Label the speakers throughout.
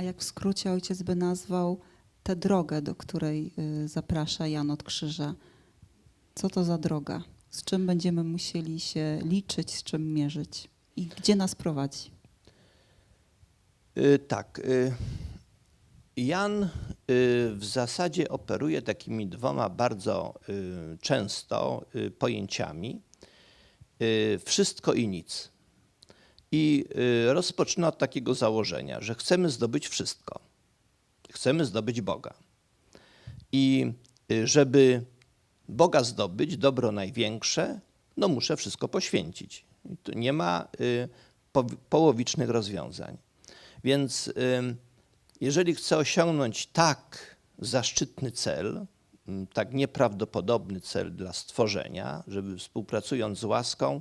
Speaker 1: A jak w skrócie ojciec by nazwał tę drogę, do której y, zaprasza Jan od Krzyża? Co to za droga? Z czym będziemy musieli się liczyć, z czym mierzyć? I gdzie nas prowadzi?
Speaker 2: Y, Tak. y, Jan w zasadzie operuje takimi dwoma bardzo często pojęciami wszystko i nic. I y, rozpoczyna od takiego założenia, że chcemy zdobyć wszystko. Chcemy zdobyć Boga. I y, żeby Boga zdobyć, dobro największe, no muszę wszystko poświęcić. Tu nie ma y, po, połowicznych rozwiązań. Więc jeżeli chcę osiągnąć tak zaszczytny cel, tak nieprawdopodobny cel dla stworzenia, żeby współpracując z łaską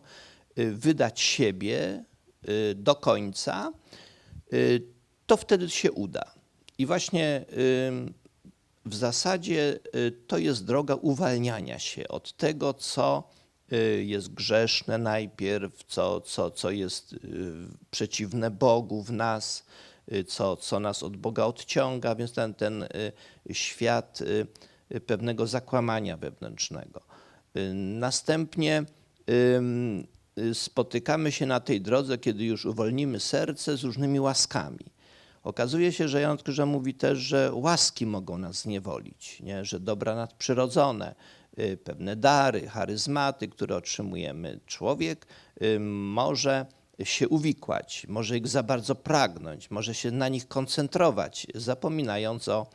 Speaker 2: wydać siebie do końca, y, to wtedy się uda. I właśnie ym, w zasadzie y, to jest droga uwalniania się od tego, co y, jest grzeszne najpierw, co, co, co jest y, przeciwne Bogu w nas, y, co, co nas od Boga odciąga, więc ten, ten y, świat y, y, pewnego zakłamania wewnętrznego. Y, Następnie y, spotykamy się na tej drodze, kiedy już uwolnimy serce z różnymi łaskami. Okazuje się, że Jan Krzyża mówi też, że łaski mogą nas zniewolić, nie? że dobra nadprzyrodzone, y, pewne dary, charyzmaty, które otrzymujemy. Człowiek y, może się uwikłać, może ich za bardzo pragnąć, może się na nich koncentrować, zapominając o,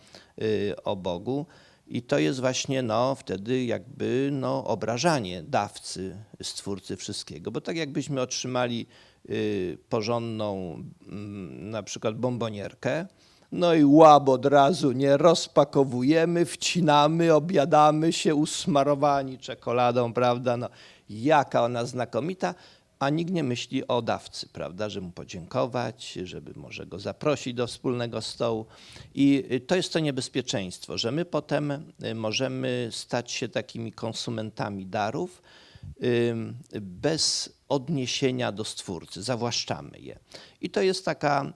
Speaker 2: y, o Bogu. I to jest właśnie no, wtedy jakby no, obrażanie dawcy, stwórcy wszystkiego. Bo tak jakbyśmy otrzymali y, porządną mm, na przykład bombonierkę, no i łab od razu nie rozpakowujemy, wcinamy, obiadamy się usmarowani czekoladą, prawda? No, jaka ona znakomita, a nikt nie myśli o dawcy, prawda? Żeby mu podziękować, żeby może go zaprosić do wspólnego stołu. I y, to jest to niebezpieczeństwo, że my potem y, możemy stać się takimi konsumentami darów bez odniesienia do Stwórcy, zawłaszczamy je. I to jest taka,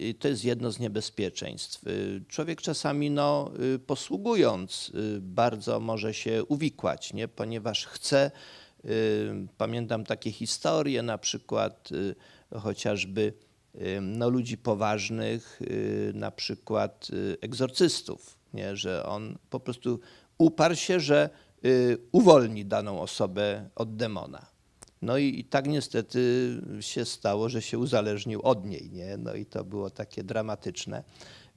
Speaker 2: y, to jest jedno z niebezpieczeństw. Człowiek czasami, no, posługując, bardzo może się uwikłać, nie? ponieważ chce, pamiętam takie historie, na przykład y, chociażby y, no, ludzi poważnych, y, na przykład y, egzorcystów, nie? że on po prostu uparł się, że y, uwolni daną osobę od demona. No i, i tak niestety się stało, że się uzależnił od niej, nie? No i to było takie dramatyczne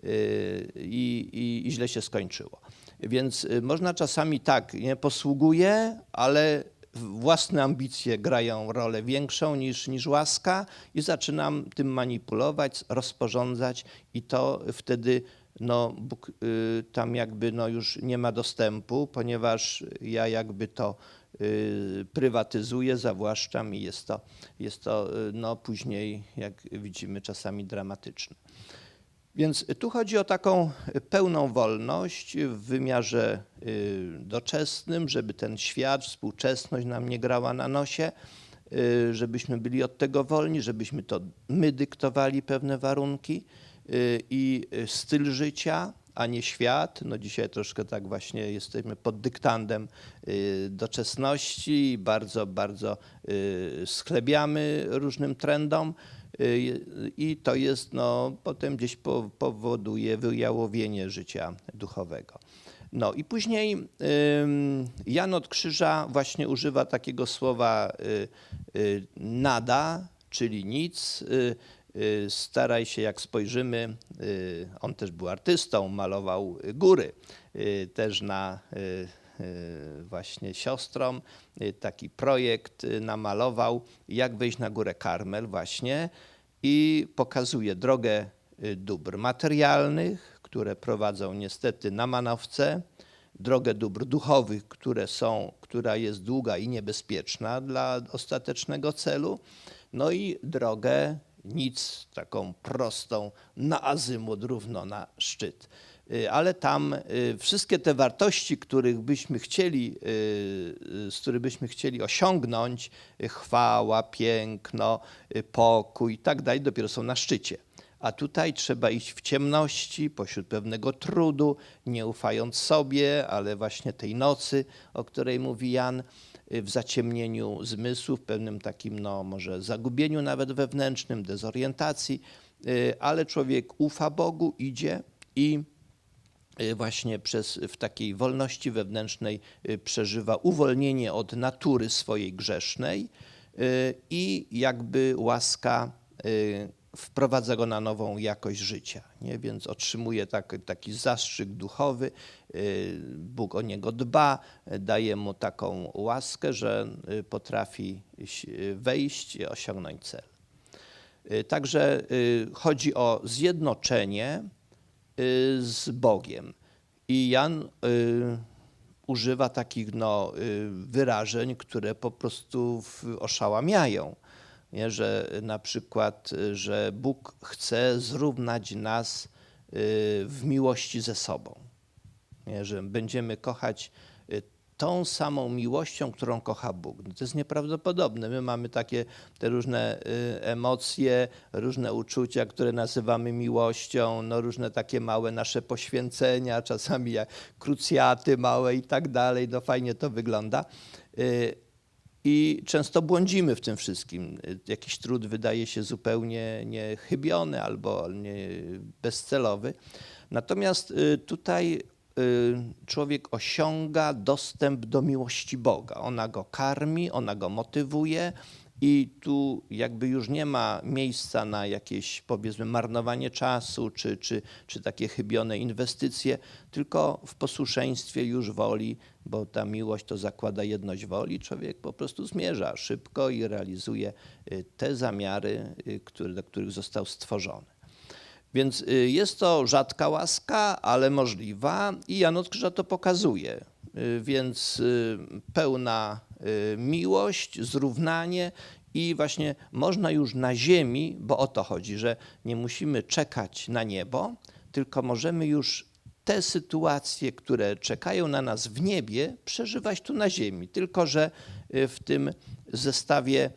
Speaker 2: y, i, i, i źle się skończyło. Więc y, można czasami tak, nie posługuje, ale własne ambicje grają rolę większą niż, niż łaska i zaczynam tym manipulować, rozporządzać i to wtedy no, Bóg y, tam jakby no, już nie ma dostępu, ponieważ ja jakby to y, prywatyzuję, zawłaszczam i jest to, jest to y, no, później, jak widzimy, czasami dramatyczne. Więc tu chodzi o taką pełną wolność w wymiarze y, doczesnym, żeby ten świat, współczesność nam nie grała na nosie, y, żebyśmy byli od tego wolni, żebyśmy to my dyktowali pewne warunki y, i styl życia, a nie świat. No dzisiaj troszkę tak właśnie jesteśmy pod dyktandem doczesności i bardzo, bardzo y, sklebiamy różnym trendom. Y, I to jest, no, potem gdzieś po, powoduje wyjałowienie życia duchowego. No i później Jan od Krzyża właśnie używa takiego słowa y, y, nada, czyli nic. Staraj się, jak spojrzymy, on też był artystą, malował góry, też na właśnie siostrą y, taki projekt y, namalował, jak wejść na górę Karmel właśnie i pokazuje drogę y, dóbr materialnych, które prowadzą niestety na manowce, drogę dóbr duchowych, które są, która jest długa i niebezpieczna dla ostatecznego celu, no i drogę nic, taką prostą, na azymut, równo na szczyt. Y, Ale tam y, wszystkie te wartości, których byśmy chcieli, y, z których byśmy chcieli osiągnąć, chwała, piękno, pokój i tak dalej, dopiero są na szczycie. A tutaj trzeba iść w ciemności, pośród pewnego trudu, nie ufając sobie, ale właśnie tej nocy, o której mówi Jan, w zaciemnieniu zmysłów, pewnym takim, no może zagubieniu nawet wewnętrznym, dezorientacji, ale człowiek ufa Bogu, idzie i właśnie przez, w takiej wolności wewnętrznej y, przeżywa uwolnienie od natury swojej grzesznej y, i jakby łaska y, wprowadza go na nową jakość życia. Nie? Więc otrzymuje tak, taki zastrzyk duchowy, y, Bóg o niego dba, y, daje mu taką łaskę, że y, potrafi y, wejść osiągnąć cel. Y, Także y, chodzi o zjednoczenie y, z Bogiem. I Jan y, używa takich no, y, wyrażeń, które po prostu oszałamiają. Nie? Że na przykład, y, że Bóg chce zrównać nas y, w miłości ze sobą. Nie? Że będziemy kochać y, tą samą miłością, którą kocha Bóg. No to jest nieprawdopodobne. My mamy takie te różne y, emocje, różne uczucia, które nazywamy miłością, no różne takie małe nasze poświęcenia, czasami jak krucjaty małe i tak dalej. No fajnie to wygląda. Y, I często błądzimy w tym wszystkim. Y, Jakiś trud wydaje się zupełnie niechybiony albo bezcelowy. Natomiast tutaj człowiek osiąga dostęp do miłości Boga. Ona go karmi, ona go motywuje i tu jakby już nie ma miejsca na jakieś powiedzmy marnowanie czasu czy, czy, czy takie chybione inwestycje, tylko w posłuszeństwie już woli, bo ta miłość to zakłada jedność woli, człowiek po prostu zmierza szybko i realizuje y, te zamiary, y, które, do których został stworzony. Więc y, jest to rzadka łaska, ale możliwa i Jan od Krzyża to pokazuje. Y, Więc y, pełna miłość, zrównanie i właśnie można już na ziemi, bo o to chodzi, że nie musimy czekać na niebo, tylko możemy już te sytuacje, które czekają na nas w niebie, przeżywać tu na ziemi. Tylko, że w tym zestawie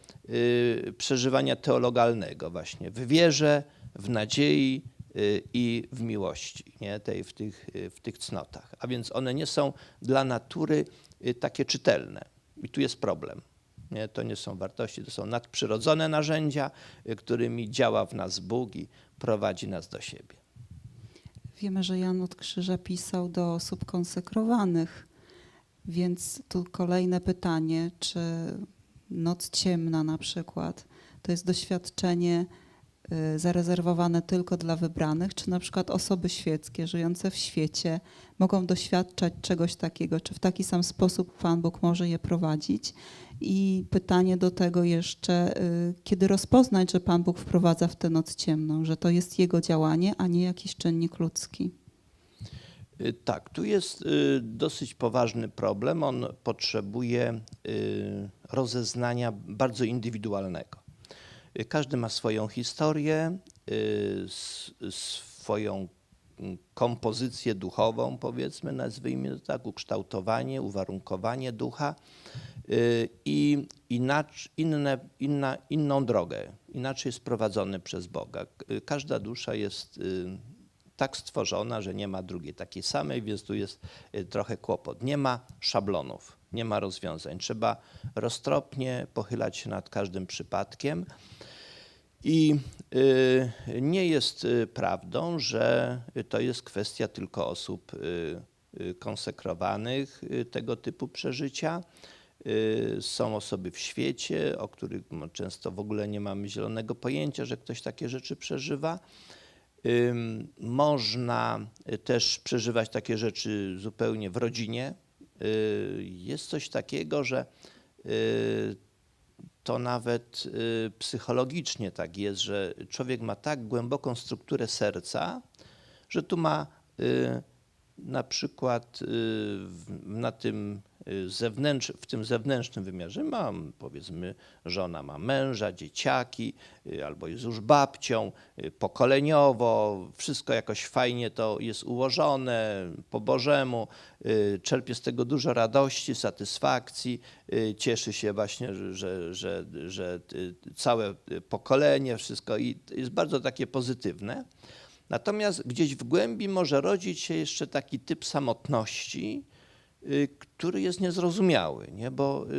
Speaker 2: przeżywania teologalnego właśnie w wierze, w nadziei y, i w miłości, nie? Tej, w, tych, y, w tych cnotach. A więc one nie są dla natury y, takie czytelne. I tu jest problem. Nie? To nie są wartości, to są nadprzyrodzone narzędzia, którymi działa w nas Bóg i prowadzi nas do siebie.
Speaker 1: Wiemy, że Jan od Krzyża pisał do osób konsekrowanych, więc tu kolejne pytanie, czy noc ciemna na przykład to jest doświadczenie zarezerwowane tylko dla wybranych, czy na przykład osoby świeckie żyjące w świecie mogą doświadczać czegoś takiego, czy w taki sam sposób Pan Bóg może je prowadzić? I pytanie do tego jeszcze, y, kiedy rozpoznać, że Pan Bóg wprowadza w tę noc ciemną, że to jest Jego działanie, a nie jakiś czynnik ludzki?
Speaker 2: Y, Tak, tu jest y, dosyć poważny problem. On potrzebuje y, rozeznania bardzo indywidualnego. Y, Każdy ma swoją historię, y, swoją mm, kompozycję duchową, powiedzmy, nazwijmy to tak, ukształtowanie, uwarunkowanie ducha y, i inacz, inne, inna, inną drogę, inaczej jest prowadzony przez Boga. Każda dusza jest tak stworzona, że nie ma drugiej takiej samej, więc tu jest trochę kłopot. Nie ma szablonów, nie ma rozwiązań. Trzeba roztropnie pochylać się nad każdym przypadkiem. I y, nie jest y, prawdą, że to jest kwestia tylko osób y, konsekrowanych tego typu przeżycia. Są osoby w świecie, o których no, często w ogóle nie mamy zielonego pojęcia, że ktoś takie rzeczy przeżywa. Można też przeżywać takie rzeczy zupełnie w rodzinie. Y, Jest coś takiego, że y, to nawet y, psychologicznie tak jest, że człowiek ma tak głęboką strukturę serca, że tu ma na przykład na tym zewnętrz, w tym zewnętrznym wymiarze mam, powiedzmy, żona ma męża, dzieciaki, y, albo jest już babcią, y, pokoleniowo, wszystko jakoś fajnie to jest ułożone, po Bożemu, y, czerpie z tego dużo radości, satysfakcji, y, cieszy się właśnie, że, że, że, y, całe y, pokolenie, wszystko i jest bardzo takie pozytywne. Natomiast gdzieś w głębi może rodzić się jeszcze taki typ samotności, y, który jest niezrozumiały, nie? bo y,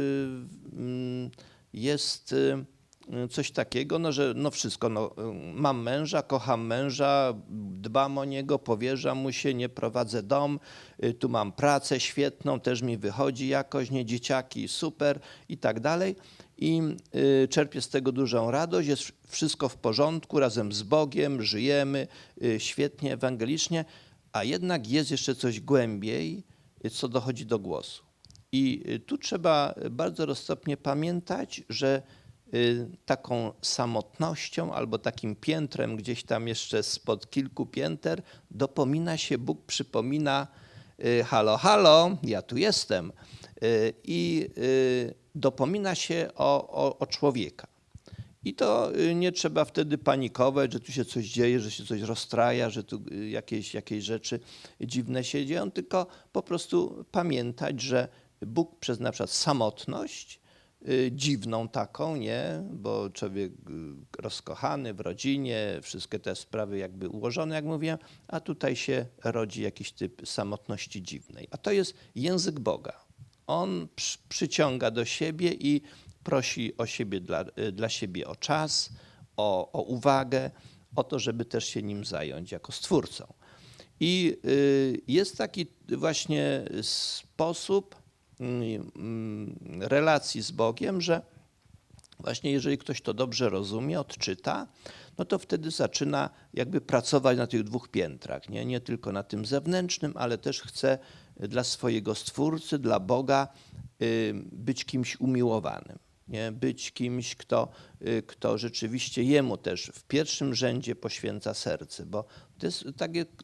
Speaker 2: mm, jest y, coś takiego, no, że no wszystko, no, y, mam męża, kocham męża, dbam o niego, powierzam mu się, nie prowadzę dom, y, tu mam pracę świetną, też mi wychodzi jakoś, nie dzieciaki, super i tak dalej. I y, czerpię z tego dużą radość, jest wszystko w porządku, razem z Bogiem, żyjemy y, świetnie, ewangelicznie, a jednak jest jeszcze coś głębiej, y, co dochodzi do głosu. I y, tu trzeba bardzo roztropnie pamiętać, że y, taką samotnością albo takim piętrem gdzieś tam jeszcze spod kilku pięter dopomina się Bóg, przypomina y, halo, halo, ja tu jestem i dopomina się o, o, o człowieka. I to y, nie trzeba wtedy panikować, że tu się coś dzieje, że się coś rozstraja, że tu y, jakieś, jakieś rzeczy dziwne się dzieją, tylko po prostu pamiętać, że Bóg przez na przykład samotność, y, dziwną taką, nie, bo człowiek rozkochany w rodzinie, wszystkie te sprawy jakby ułożone, jak mówiłem, a tutaj się rodzi jakiś typ samotności dziwnej. A to jest język Boga. On przy- przyciąga do siebie i prosi o siebie dla, y, dla siebie o czas, o, o uwagę, o to, żeby też się nim zająć jako stwórcą. I y, jest taki właśnie sposób mm, relacji z Bogiem, że właśnie jeżeli ktoś to dobrze rozumie, odczyta, no to wtedy zaczyna jakby pracować na tych dwóch piętrach. Nie, nie tylko na tym zewnętrznym, ale też chce dla swojego Stwórcy, dla Boga y, być kimś umiłowanym. Nie? Być kimś, kto, y, kto rzeczywiście Jemu też w pierwszym rzędzie poświęca serce, bo to jest,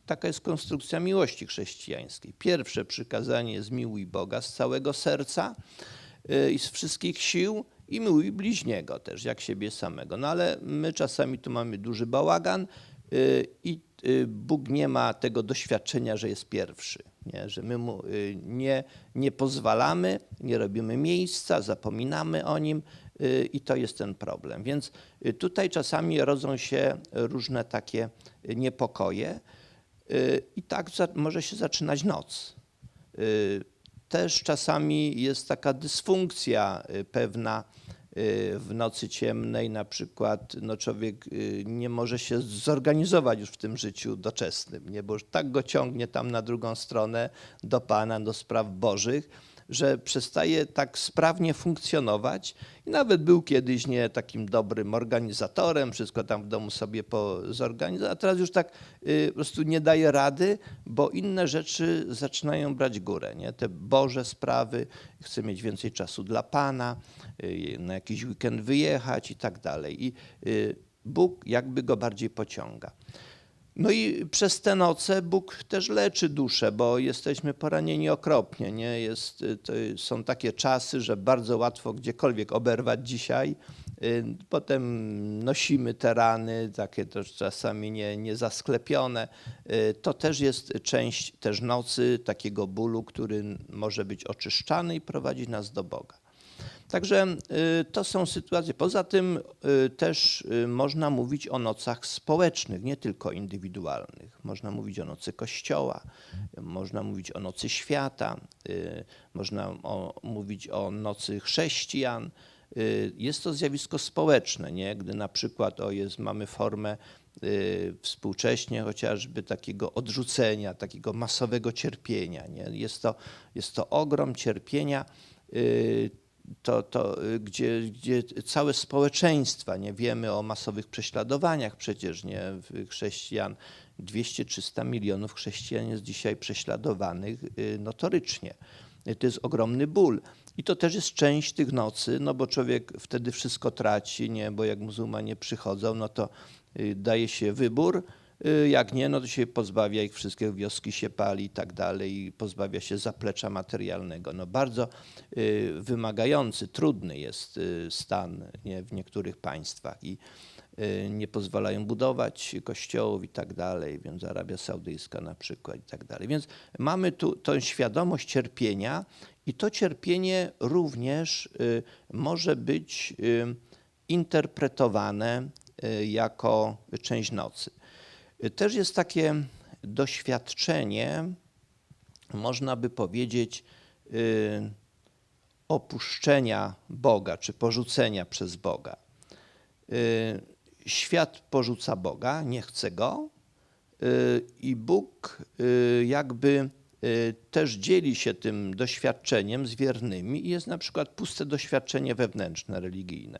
Speaker 2: taka jest konstrukcja miłości chrześcijańskiej. Pierwsze przykazanie jest miłuj Boga z całego serca y, i z wszystkich sił i miłuj bliźniego też, jak siebie samego. No ale my czasami tu mamy duży bałagan i y, Bóg nie ma tego doświadczenia, że jest pierwszy, nie? że my mu y, nie, nie pozwalamy, nie robimy miejsca, zapominamy o nim y, i to jest ten problem. Więc y, tutaj czasami rodzą się różne takie y, niepokoje y, i tak może się zaczynać noc. Y, Też czasami jest taka dysfunkcja y, pewna y, w nocy ciemnej, na przykład no człowiek y, nie może się zorganizować już w tym życiu doczesnym, nie? bo już tak go ciągnie tam na drugą stronę do Pana, do spraw Bożych, że przestaje tak sprawnie funkcjonować i nawet był kiedyś nie takim dobrym organizatorem, wszystko tam w domu sobie zorganizował, a teraz już tak y, po prostu nie daje rady, bo inne rzeczy zaczynają brać górę, nie? te Boże sprawy, chce mieć więcej czasu dla Pana, y, na jakiś weekend wyjechać i tak dalej. I y, Bóg jakby go bardziej pociąga. No i przez te noce Bóg też leczy duszę, bo jesteśmy poranieni okropnie. Nie? Jest, y, są takie czasy, że bardzo łatwo gdziekolwiek oberwać dzisiaj. Y, Potem nosimy te rany, takie też czasami nie, nie zasklepione. Y, To też jest część też nocy, takiego bólu, który może być oczyszczany i prowadzić nas do Boga. Także y, to są sytuacje. Poza tym y, też y, można mówić o nocach społecznych, nie tylko indywidualnych. Można mówić o nocy Kościoła, można mówić o nocy świata, można o, mówić o nocy chrześcijan. Jest to zjawisko społeczne, nie? gdy na przykład o jest, mamy formę współcześnie chociażby takiego odrzucenia, takiego masowego cierpienia. Nie? Jest, to, jest to ogrom cierpienia. To, to y, gdzie, gdzie całe społeczeństwa, nie wiemy o masowych prześladowaniach przecież, nie, chrześcijan, 200-300 milionów chrześcijan jest dzisiaj prześladowanych y, notorycznie. To jest ogromny ból. I to też jest część tych nocy, no bo człowiek wtedy wszystko traci, nie, bo jak muzułmanie przychodzą, no to y, daje się wybór, Jak nie, no to się pozbawia ich wszystkiego, wioski się pali i tak dalej, i pozbawia się zaplecza materialnego. No bardzo y, wymagający, trudny jest y, stan nie, w niektórych państwach i y, nie pozwalają budować kościołów i tak dalej, więc Arabia Saudyjska na przykład i tak dalej. Więc mamy tu tę świadomość cierpienia i to cierpienie również y, może być y, interpretowane y, jako część nocy. Też jest takie doświadczenie, można by powiedzieć, y, opuszczenia Boga czy porzucenia przez Boga. Y, Świat porzuca Boga, nie chce go, y, i Bóg jakby też dzieli się tym doświadczeniem z wiernymi i jest na przykład puste doświadczenie wewnętrzne, religijne.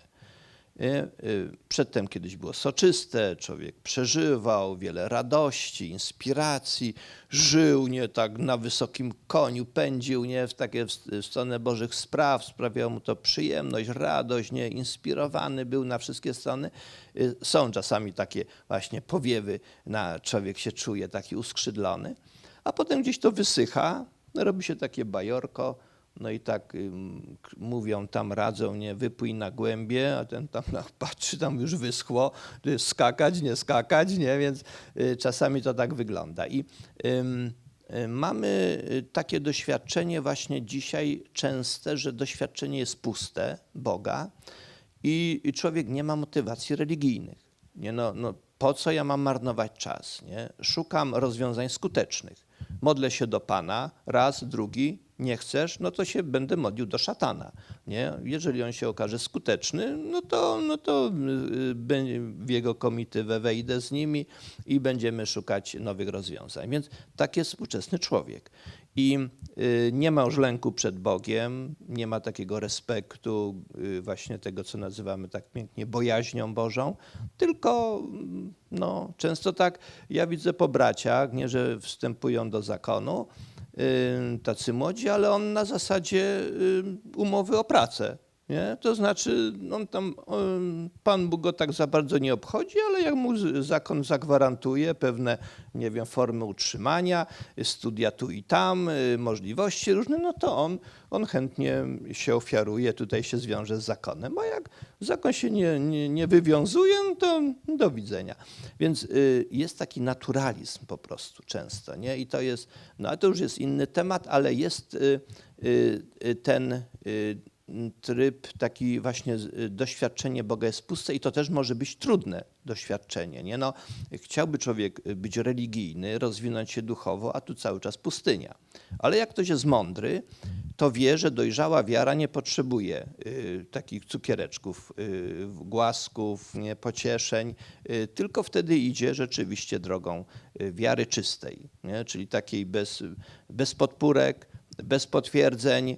Speaker 2: Y, Przedtem kiedyś było soczyste, człowiek przeżywał wiele radości, inspiracji, żył nie tak na wysokim koniu, pędził nie w takie w stronę Bożych spraw, sprawiało mu to przyjemność, radość, nie inspirowany był na wszystkie strony. Y, Są czasami takie właśnie powiewy, na człowiek się czuje taki uskrzydlony, a potem gdzieś to wysycha, robi się takie bajorko, no i tak mówią, tam radzą, nie, wypój na głębie, a ten tam no, patrzy, tam już wyschło, skakać, nie skakać, nie, więc y, czasami to tak wygląda. I ym, y, mamy y, takie doświadczenie właśnie dzisiaj częste, że doświadczenie jest puste Boga i, i człowiek nie ma motywacji religijnych. Nie, no, no, po co ja mam marnować czas? Nie? Szukam rozwiązań skutecznych. Modlę się do Pana, raz, drugi, nie chcesz, no to się będę modlił do szatana. Nie? Jeżeli on się okaże skuteczny, no to, no to y, y, w jego komitywę wejdę z nimi i będziemy szukać nowych rozwiązań. Więc tak jest współczesny człowiek. I y, nie ma już lęku przed Bogiem, nie ma takiego respektu, y, właśnie tego, co nazywamy tak pięknie bojaźnią Bożą, tylko no, często tak, ja widzę po braciach, nie, że wstępują do zakonu, y, tacy młodzi, ale on na zasadzie y, umowy o pracę. Nie? To znaczy, on tam, Pan Bóg go tak za bardzo nie obchodzi, ale jak mu zakon zagwarantuje pewne, nie wiem, formy utrzymania, studia tu i tam, y, możliwości różne, no to on, on chętnie się ofiaruje, tutaj się zwiąże z zakonem. A jak zakon się nie, nie, nie wywiązuje, no to do widzenia. Więc y, jest taki naturalizm po prostu często, nie? I to jest, no to już jest inny temat, ale jest y, ten tryb, taki właśnie y, doświadczenie Boga jest puste i to też może być trudne doświadczenie. Nie? No, chciałby człowiek y, być religijny, rozwinąć się duchowo, a tu cały czas pustynia. Ale jak ktoś jest mądry, to wie, że dojrzała wiara nie potrzebuje y, takich cukiereczków, głasków, nie, pocieszeń, tylko wtedy idzie rzeczywiście drogą wiary czystej, nie? czyli takiej bez, bez podpórek, bez potwierdzeń,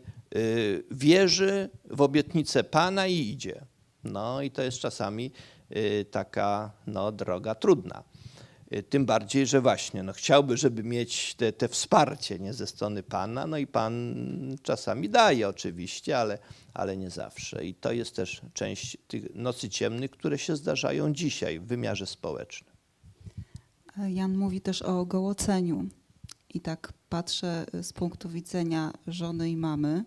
Speaker 2: wierzy w obietnicę Pana i idzie. No i to jest czasami y, taka no, droga trudna. Y, Tym bardziej, że właśnie no, chciałby, żeby mieć te, te wsparcie nie, ze strony Pana, no i Pan czasami daje oczywiście, ale, ale nie zawsze. I to jest też część tych nocy ciemnych, które się zdarzają dzisiaj w wymiarze społecznym.
Speaker 1: Jan mówi też o ogołoceniu. I tak patrzę y, z punktu widzenia żony i mamy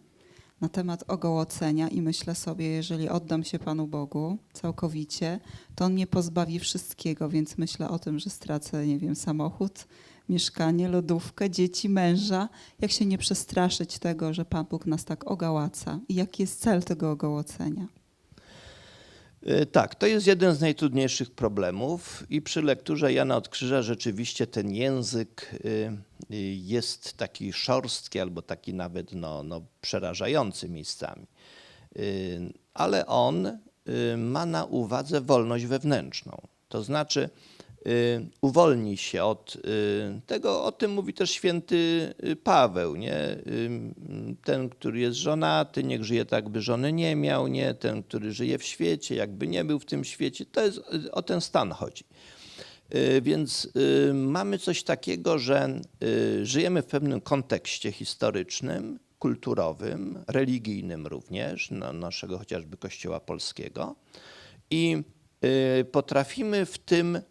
Speaker 1: na temat ogołocenia i myślę sobie, jeżeli oddam się Panu Bogu całkowicie, to On mnie pozbawi wszystkiego, więc myślę o tym, że stracę, nie wiem, samochód, mieszkanie, lodówkę, dzieci, męża. Jak się nie przestraszyć tego, że Pan Bóg nas tak ogałaca i jaki jest cel tego ogołocenia?
Speaker 2: Y, Tak, to jest jeden z najtrudniejszych problemów i przy lekturze Jana od Krzyża rzeczywiście ten język y, y, jest taki szorstki albo taki nawet no, no, przerażający miejscami. Ale on ma na uwadze wolność wewnętrzną. To znaczy uwolni się od y, tego, o tym mówi też święty y, Paweł, nie? Y, Ten, który jest żonaty, niech żyje tak, by żony nie miał, nie? Ten, który żyje w świecie, jakby nie był w tym świecie. To jest, y, o ten stan chodzi. Y, Więc y, mamy coś takiego, że y, żyjemy w pewnym kontekście historycznym, kulturowym, religijnym również, no, naszego chociażby Kościoła Polskiego i y, potrafimy w tym y,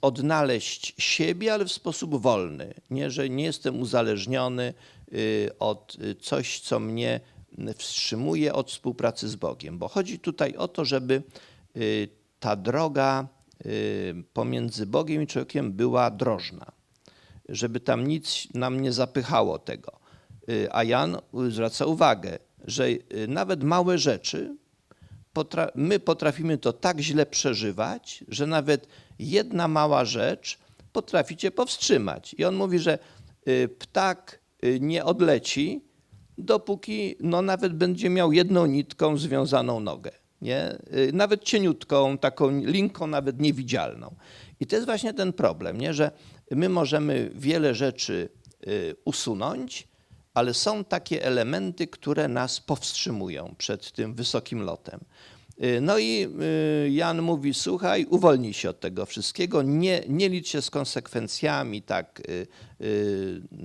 Speaker 2: odnaleźć siebie, ale w sposób wolny. Nie, że nie jestem uzależniony y, od y, coś, co mnie y, wstrzymuje od współpracy z Bogiem. Bo chodzi tutaj o to, żeby y, ta droga y, pomiędzy Bogiem i człowiekiem była drożna. Żeby tam nic nam nie zapychało tego. Y, A Jan y, zwraca uwagę, że y, nawet małe rzeczy my potrafimy to tak źle przeżywać, że nawet jedna mała rzecz potrafi cię powstrzymać. I on mówi, że y, ptak y, nie odleci, dopóki no, nawet będzie miał jedną nitką związaną nogę. Nie? Y, Nawet cieniutką, taką linką nawet niewidzialną. I to jest właśnie ten problem, nie? że my możemy wiele rzeczy usunąć, ale są takie elementy, które nas powstrzymują przed tym wysokim lotem. Y, No i y, Jan mówi: Słuchaj, uwolnij się od tego wszystkiego, nie, nie licz się z konsekwencjami, tak. y,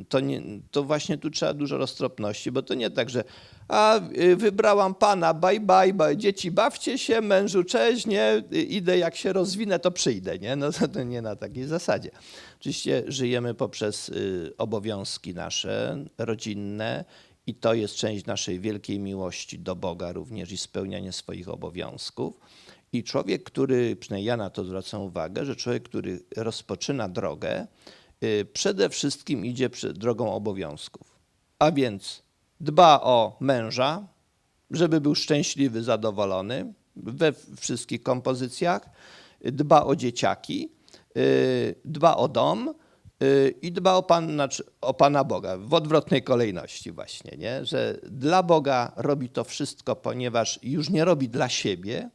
Speaker 2: To, nie, to właśnie tu trzeba dużo roztropności, bo to nie tak, że a wybrałam pana, bye, bye, bye, dzieci bawcie się, mężu cześć, nie, idę jak się rozwinę, to przyjdę, nie? No to, nie na takiej zasadzie. Oczywiście żyjemy poprzez obowiązki nasze, rodzinne, i to jest część naszej wielkiej miłości do Boga również i spełnianie swoich obowiązków. I człowiek, który, przynajmniej ja na to zwracam uwagę, że człowiek, który rozpoczyna drogę, y, przede wszystkim idzie drogą obowiązków. A więc dba o męża, żeby był szczęśliwy, zadowolony we wszystkich kompozycjach, dba o dzieciaki, y, dba o dom i dba o, pan, o Pana Boga w odwrotnej kolejności właśnie, nie? że dla Boga robi to wszystko, ponieważ już nie robi dla siebie,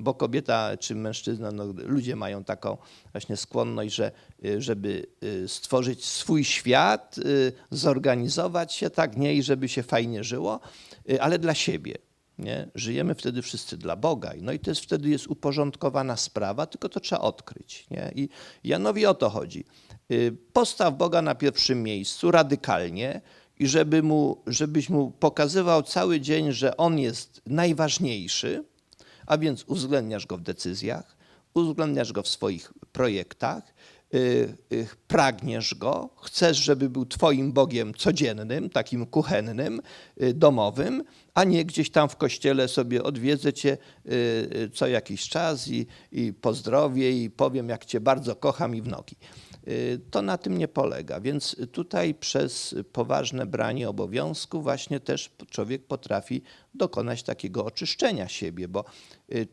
Speaker 2: bo kobieta czy mężczyzna, no, ludzie mają taką właśnie skłonność, że y, żeby y, stworzyć swój świat, y, zorganizować się tak, nie, i żeby się fajnie żyło, y, ale dla siebie. Nie? Żyjemy wtedy wszyscy dla Boga. No i to jest wtedy jest uporządkowana sprawa, tylko to trzeba odkryć. Nie? I Janowi o to chodzi. Y, Postaw Boga na pierwszym miejscu radykalnie i żeby mu, żebyś mu pokazywał cały dzień, że On jest najważniejszy, a więc uwzględniasz go w decyzjach, uwzględniasz go w swoich projektach, y, y, pragniesz go, chcesz, żeby był Twoim Bogiem codziennym, takim kuchennym, domowym, a nie gdzieś tam w kościele sobie odwiedzę Cię co jakiś czas i, i pozdrowię i powiem, jak Cię bardzo kocham i w nogi. Y, To na tym nie polega, więc tutaj przez poważne branie obowiązku właśnie też człowiek potrafi dokonać takiego oczyszczenia siebie, bo y,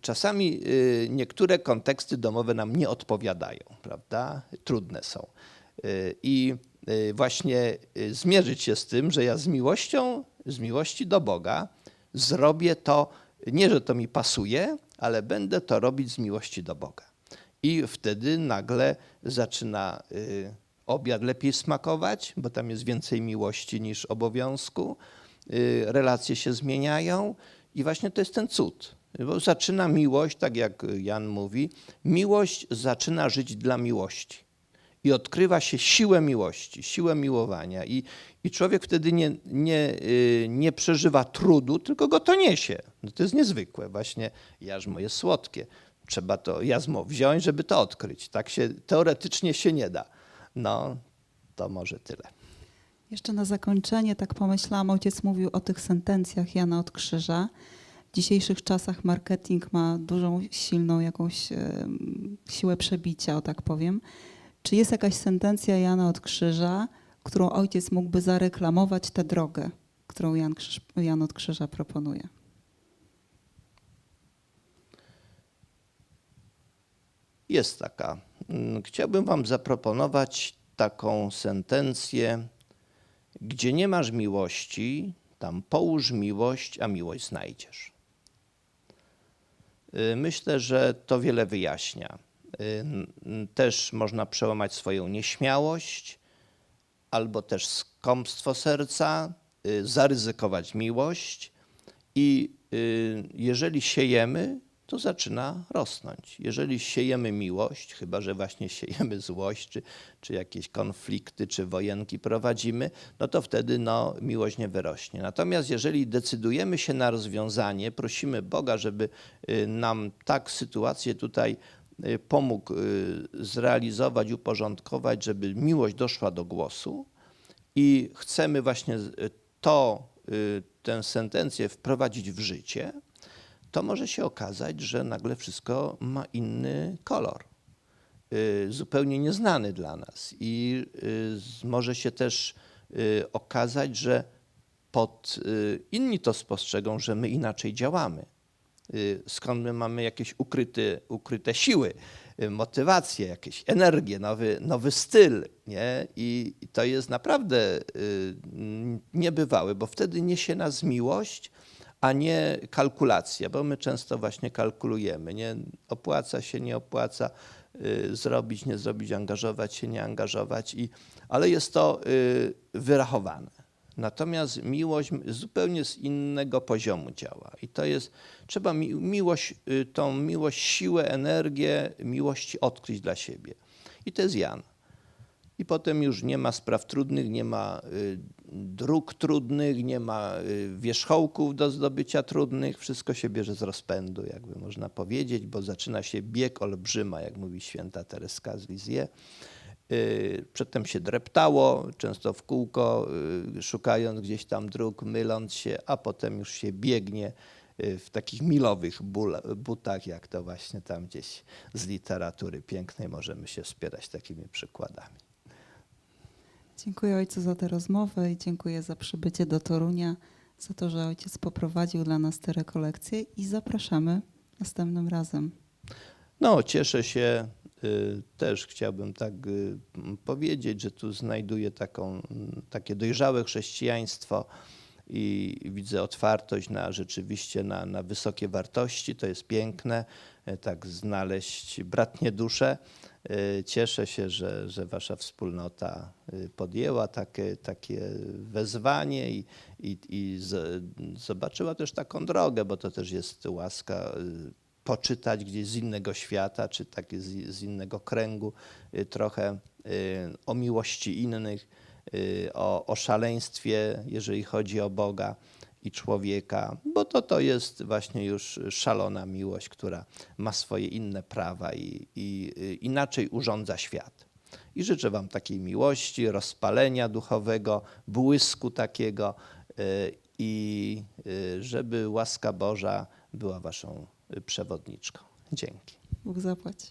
Speaker 2: czasami y, niektóre konteksty domowe nam nie odpowiadają, prawda? Trudne są. I właśnie zmierzyć się z tym, że ja z miłością, z miłości do Boga zrobię to, nie że to mi pasuje, ale będę to robić z miłości do Boga. I wtedy nagle zaczyna y, obiad lepiej smakować, bo tam jest więcej miłości niż obowiązku. Y, relacje się zmieniają i właśnie to jest ten cud. Bo zaczyna miłość, tak jak Jan mówi, miłość zaczyna żyć dla miłości. I odkrywa się siłę miłości, siłę miłowania. I, i człowiek wtedy nie, nie, y, nie przeżywa trudu, tylko go to niesie. No to jest niezwykłe. Właśnie jarzmo jest słodkie. Trzeba to jazmo wziąć, żeby to odkryć. Tak się teoretycznie się nie da. No, to może tyle.
Speaker 1: Jeszcze na zakończenie tak pomyślałam, ojciec mówił o tych sentencjach Jana od Krzyża. W dzisiejszych czasach marketing ma dużą, silną jakąś em, siłę przebicia, o tak powiem. Czy jest jakaś sentencja Jana od Krzyża, którą ojciec mógłby zareklamować tę drogę, którą Jan, Krzyż, Jan od Krzyża proponuje?
Speaker 2: Jest taka. Mm, Chciałbym Wam zaproponować taką sentencję, gdzie nie masz miłości, tam połóż miłość, a miłość znajdziesz. Y, Myślę, że to wiele wyjaśnia. Y, Też można przełamać swoją nieśmiałość albo też skąpstwo serca, y, zaryzykować miłość i jeżeli siejemy, to zaczyna rosnąć. Jeżeli siejemy miłość, chyba że właśnie siejemy złość, czy, czy jakieś konflikty, czy wojenki prowadzimy, no to wtedy no, miłość nie wyrośnie. Natomiast jeżeli decydujemy się na rozwiązanie, prosimy Boga, żeby y, nam tak sytuację tutaj y, pomógł y, zrealizować, uporządkować, żeby miłość doszła do głosu i chcemy właśnie to, tę sentencję wprowadzić w życie, to może się okazać, że nagle wszystko ma inny kolor y, zupełnie nieznany dla nas. I y, może się też y, okazać, że pod inni to spostrzegą, że my inaczej działamy. Skąd my mamy jakieś ukryte, ukryte siły, motywacje, jakieś energię, nowy, nowy styl. Nie? I, to jest naprawdę n- niebywały, bo wtedy niesie nas miłość, a nie kalkulacja, bo my często właśnie kalkulujemy. Nie? Opłaca się, nie opłaca y, zrobić, nie zrobić, angażować się, nie angażować, i, ale jest to y, wyrachowane. Natomiast miłość zupełnie z innego poziomu działa. I to jest, trzeba mi, miłość, y, tą miłość, siłę, energię miłości odkryć dla siebie. I to jest Jan. I potem już nie ma spraw trudnych, nie ma y, dróg trudnych, nie ma y, wierzchołków do zdobycia trudnych. Wszystko się bierze z rozpędu, jakby można powiedzieć, bo zaczyna się bieg olbrzyma, jak mówi święta Tereska z Lisieux. Y, Przedtem się dreptało, często w kółko, szukając gdzieś tam dróg, myląc się, a potem już się biegnie w takich milowych butach, jak to właśnie tam gdzieś z literatury pięknej możemy się wspierać takimi przykładami.
Speaker 1: Dziękuję ojcu za tę rozmowę i dziękuję za przybycie do Torunia, za to, że ojciec poprowadził dla nas te rekolekcje i zapraszamy następnym razem.
Speaker 2: No, cieszę się. y, Też chciałbym tak y, powiedzieć, że tu znajduję taką, takie dojrzałe chrześcijaństwo i widzę otwartość na rzeczywiście na, na wysokie wartości. To jest piękne, e, tak znaleźć bratnie dusze. E, Cieszę się, że, że wasza wspólnota y, podjęła takie, takie wezwanie i, i, i z, zobaczyła też taką drogę, bo to też jest łaska y, poczytać gdzieś z innego świata, czy takie z, z innego kręgu, y, trochę y, o miłości innych, y, o, o szaleństwie, jeżeli chodzi o Boga i człowieka, bo to, to jest właśnie już szalona miłość, która ma swoje inne prawa i, i inaczej urządza świat. I życzę Wam takiej miłości, rozpalenia duchowego, błysku takiego y, i y, żeby łaska Boża była Waszą przewodniczką. Dzięki.
Speaker 1: Bóg zapłać.